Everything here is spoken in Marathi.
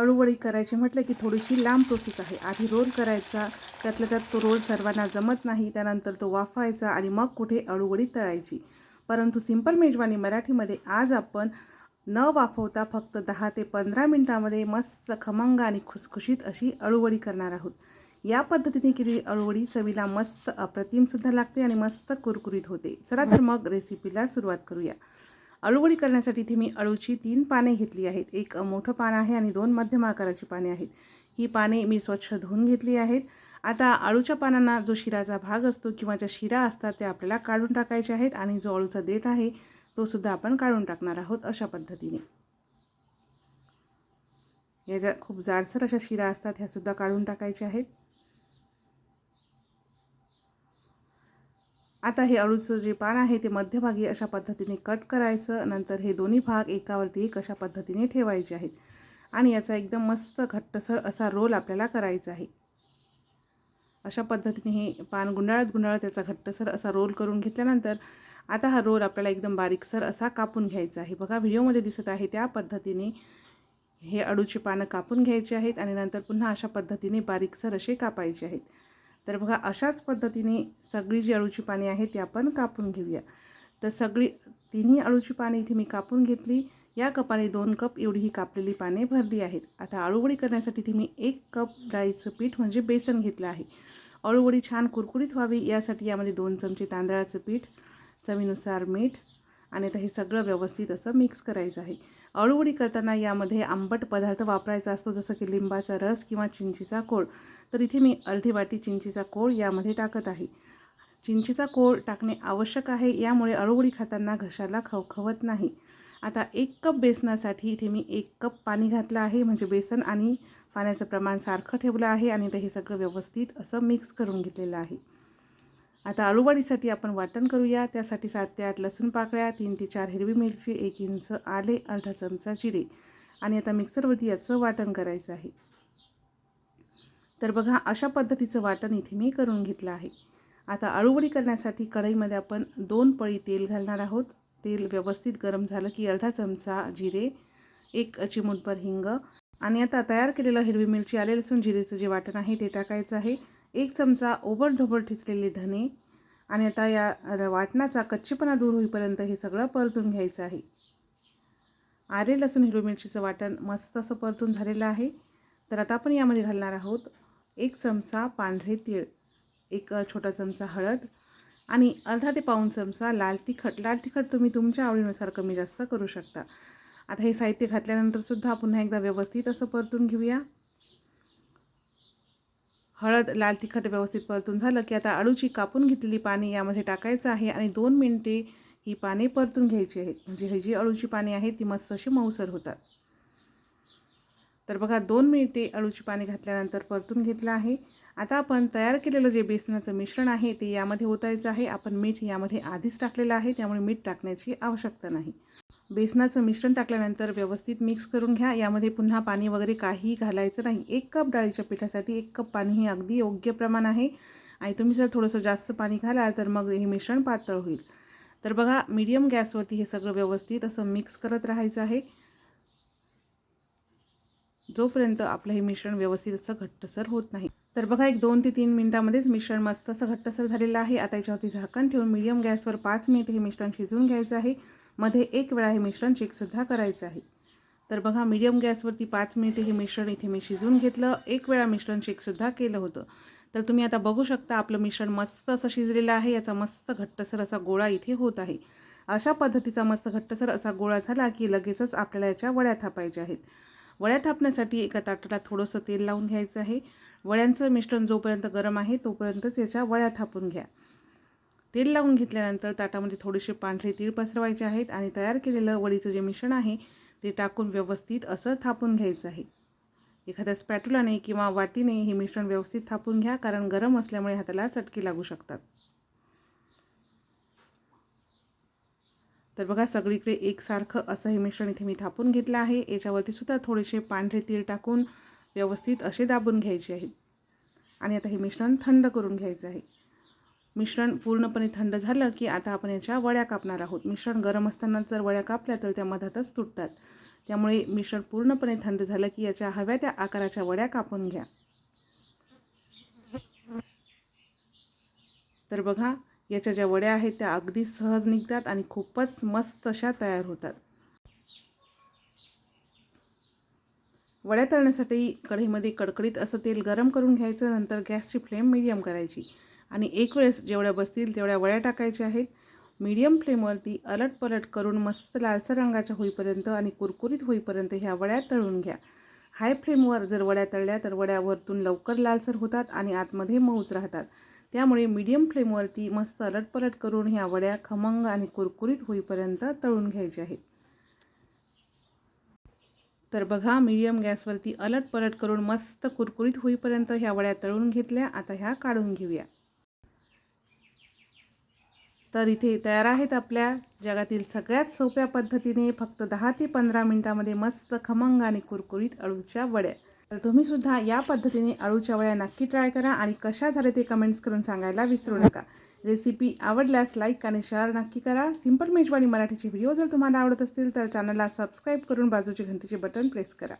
अळूवळी करायची. म्हटलं की थोडीशी लांब प्रोसेस आहे. आधी रोल करायचा. त्यातल्या त्यात तो रोल सर्वांना जमत नाही. त्यानंतर तो वाफायचा आणि मग कुठे अळूवळी तळायची. परंतु सिंपल मेजवानी मराठीमध्ये आज आपण न वाफवता फक्त दहा ते पंधरा मिनटामध्ये मस्त खमंग आणि खुसखुशीत अशी अळूवडी करणार आहोत. या पद्धतीने केलेली अळूवडी चवीला मस्त अप्रतिमसुद्धा लागते आणि मस्त कुरकुरीत होते. चला तर मग रेसिपीला सुरुवात करूया. अळूवडी करण्यासाठी इथे मी अळूची तीन पाने घेतली आहेत. एक मोठं पान आहे आणि दोन मध्यम आकाराची पाने आहेत. ही पाने मी स्वच्छ धुवून घेतली आहेत. आता अळूच्या पानांना जो शिराचा भाग असतो किंवा ज्या शिरा असतात त्या आपल्याला काढून टाकायच्या आहेत आणि जो अळूचा देठ आहे तो सुद्धा आपण काढून टाकणार आहोत अशा पद्धतीने. या ज्या खूप जाडसर अशा शिरा असतात ह्यासुद्धा काढून टाकायच्या आहेत. आता हे अळूचं जे पान आहे ते मध्यभागी अशा पद्धतीने कट करायचं. नंतर हे दोन्ही भाग एकावरती एक अशा पद्धतीने ठेवायचे आहेत? आणि याचा एकदम मस्त घट्टसर असा रोल आपल्याला करायचा आहे. अशा पद्धतीने हे पान गुंडाळत गुंडाळत त्याचा घट्टसर असा रोल करून घेतल्यानंतर आता हा रोल आपल्याला एकदम बारीकसर असा कापून घ्यायचा आहे. बघा व्हिडिओमध्ये दिसत आहे त्या पद्धतीने हे अळूची पानं कापून घ्यायची आहेत आणि नंतर पुन्हा अशा पद्धतीने बारीकसर असे कापायचे आहेत. तर बघा अशाच पद्धतीने सगळी जी अळूची पाने आहेत ती आपण कापून घेऊया. तर सगळी तिन्ही अळूची पाने इथे मी कापून घेतली. या कपाने दोन कप एवढी ही कापलेली पाने भरली आहेत. आता अळूवडी करण्यासाठी इथे मी एक कप डाळीचं पीठ म्हणजे बेसन घेतलं आहे. अळूवडी छान कुरकुरीत व्हावी यासाठी यामध्ये दोन चमचे तांदळाचं पीठ चवीनुसार मीठ आणि आता हे सगळं व्यवस्थित असं मिक्स करायचं आहे. अळूवडी करताना यामध्ये आंबट पदार्थ वापरायचा असतो जसं की लिंबाचा रस किंवा चिंचीचा कोळ. तर इथे मी अर्धी वाटी चिंचीचा कोळ यामध्ये टाकत आहे. चिंचीचा कोळ टाकणे आवश्यक आहे यामुळे अळूवडी खाताना घशाला खवखवत नाही. आता एक कप बेसनासाठी इथे मी एक कप पाणी घातलं आहे म्हणजे बेसन आणि पाण्याचं प्रमाण सारखं ठेवलं आहे आणि ते हे सगळं व्यवस्थित असं मिक्स करून घेतलेलं आहे. आता अळूवडीसाठी आपण वाटण करूया. त्यासाठी सात ते आठ लसूण पाकळ्या तीन ते चार हिरवी मिरची एक इंच आले अर्धा चमचा जिरे. आणि आता मिक्सरवरती याचं वाटण करायचं आहे. तर बघा अशा पद्धतीचं वाटण इथे मी करून घेतलं आहे. आता अळूवडी करण्यासाठी कढईमध्ये आपण दोन पळी तेल घालणार आहोत. तेल व्यवस्थित गरम झालं की अर्धा चमचा जिरे एक चिमूटभर हिंग. आणि आता तयार केलेलं हिरवी मिरची आले लसूण जिरेचं जे वाटण आहे ते टाकायचं आहे. एक चमचा ओबडधोबड ठिचलेले धने आणि आता या वाटणाचा कच्चेपणा दूर होईपर्यंत हे सगळं परतून घ्यायचं आहे. आरे लसूण हिरवी मिरचीचं वाटण मस्त असं परतून झालेलं आहे. तर आता आपण यामध्ये घालणार आहोत एक चमचा पांढरे तीळ एक छोटा चमचा हळद आणि अर्धा ते पाऊण चमचा लाल तिखट. लाल तिखट तुम्ही तुमच्या आवडीनुसार कमी जास्त करू शकता. आता हे साहित्य घातल्यानंतरसुद्धा पुन्हा एकदा व्यवस्थित असं परतून घेऊया. हळद लाल तिखट व्यवस्थित परतून झालं की आता अळूची कापून घेतलेली पाने यामध्ये टाकायचं आहे आणि दोन मिनटे ही पाने परतून घ्यायची आहेत. म्हणजे ही जी अळूची पाने आहेत ती मस्त अशी मऊसर होतात. तर बघा दोन मिनिटे अळूची पाने घातल्यानंतर परतून घेतलं आहे. आता आपण तयार केलेलं जे बेसनाचं मिश्रण आहे ते यामध्ये ओतायचं आहे. आपण मीठ यामध्ये आधीच टाकलेलं आहे त्यामुळे मीठ टाकण्याची आवश्यकता नाही. बेसनाचं मिश्रण टाकल्यानंतर व्यवस्थित मिक्स करून घ्या. यामध्ये पुन्हा पाणी वगैरे काही घालायचं नाही. एक कप डाळीच्या पिठासाठी एक कप पाणी हे अगदी योग्य प्रमाण आहे. आणि तुम्ही जर थोडंसं जास्त पाणी घालाल तर मग हे मिश्रण पातळ होईल. तर बघा मीडियम गॅसवरती हे सगळं व्यवस्थित असं मिक्स करत राहायचं आहे. जोपर्यंत आपलं हे मिश्रण व्यवस्थित असं घट्टसर होत नाही. तर बघा एक दोन ते तीन मिनटामध्येच मिश्रण मस्त असं घट्टसर झालेलं आहे. आता याच्यावरती झाकण ठेवून मीडियम गॅसवर पाच मिनिट हे मिश्रण शिजवून घ्यायचं आहे. मध्ये एक वेळा हे मिश्रण चेकसुद्धा करायचं आहे. तर बघा मीडियम गॅसवरती पाच मिनिटे हे मिश्रण इथे मी शिजवून घेतलं. एक वेळा मिश्रण चेकसुद्धा केलं होतं. तर तुम्ही आता बघू शकता आपलं मिश्रण मस्त असं शिजलेलं आहे. याचा मस्त घट्टसर असा गोळा इथे होत आहे. अशा पद्धतीचा मस्त घट्टसर असा गोळा झाला की लगेचच आपल्याला याच्या वड्या थापायच्या आहेत. वड्या थापण्यासाठी एका ताटाला थोडंसं तेल लावून घ्यायचं आहे. वड्यांचं मिश्रण जोपर्यंत गरम आहे तोपर्यंतच याच्या वड्या थापून घ्या. तेल लावून घेतल्यानंतर ताटामध्ये थोडेसे पांढरे तीळ पसरवायचे आहेत आणि तयार केलेलं वडीचं जे मिश्रण आहे ते टाकून व्यवस्थित असं थापून घ्यायचं आहे. एखाद्या स्पॅटुलाने किंवा वाटीने हे मिश्रण व्यवस्थित थापून घ्या कारण गरम असल्यामुळे हाताला चटकी लागू शकतात. तर बघा सगळीकडे एकसारखं असं हे मिश्रण इथे मी थापून घेतलं आहे. याच्यावरती सुद्धा थोडेसे पांढरे तीळ टाकून व्यवस्थित असे दाबून घ्यायचे आहेत. आणि आता हे मिश्रण थंड करून घ्यायचं आहे. मिश्रण पूर्णपणे थंड झालं की आता आपण याच्या वड्या कापणार आहोत. मिश्रण गरम असताना जर वड्या कापल्या तर त्या मधातच तुटतात. त्यामुळे मिश्रण पूर्णपणे थंड झालं की याच्या हव्या त्या आकाराच्या वड्या कापून घ्या. तर बघा याच्या ज्या वड्या आहेत त्या अगदी सहज निघतात आणि खूपच मस्त अशा तयार होतात. वड्या तळण्यासाठी कढईमध्ये कडकडीत असं तेल गरम करून घ्यायचं नंतर गॅसची फ्लेम मिडियम करायची. आणि एक वेळेस जेवढ्या बसतील तेवढ्या वड्या टाकायच्या आहेत. मीडियम फ्लेमवरती अलट पलट करून मस्त लालसर रंगाच्या होईपर्यंत आणि कुरकुरीत होईपर्यंत ह्या वड्या तळून घ्या. हाय फ्लेमवर जर वड्या तळल्या तर वड्या वरतून लवकर लालसर होतात आणि आतमध्ये मऊच राहतात. त्यामुळे मीडियम फ्लेमवरती मस्त अलटपलट करून ह्या वड्या खमंग आणि कुरकुरीत होईपर्यंत तळून घ्यायच्या आहेत. तर बघा मीडियम गॅसवरती अलटपलट करून मस्त कुरकुरीत होईपर्यंत ह्या वड्या तळून घेतल्या. आता ह्या काढून घेऊया. तर इथे तयार आहेत आपल्या जगातील सगळ्यात सोप्या पद्धतीने फक्त दहा ते पंधरा मिनटामध्ये मस्त खमंग आणि कुरकुरीत अळूच्या वड्या. तर तुम्ही सुद्धा या पद्धतीने अळूच्या वड्या नक्की ट्राय करा आणि कशा झाले ते कमेंट्स करून सांगायला विसरू नका. रेसिपी आवडल्यास लाईक आणि शेअर नक्की करा. सिंपल मेजवानी मराठीचे व्हिडिओ जर तुम्हाला आवडत असतील तर चॅनलला सबस्क्राईब करून बाजूचे घंटीचे बटन प्रेस करा.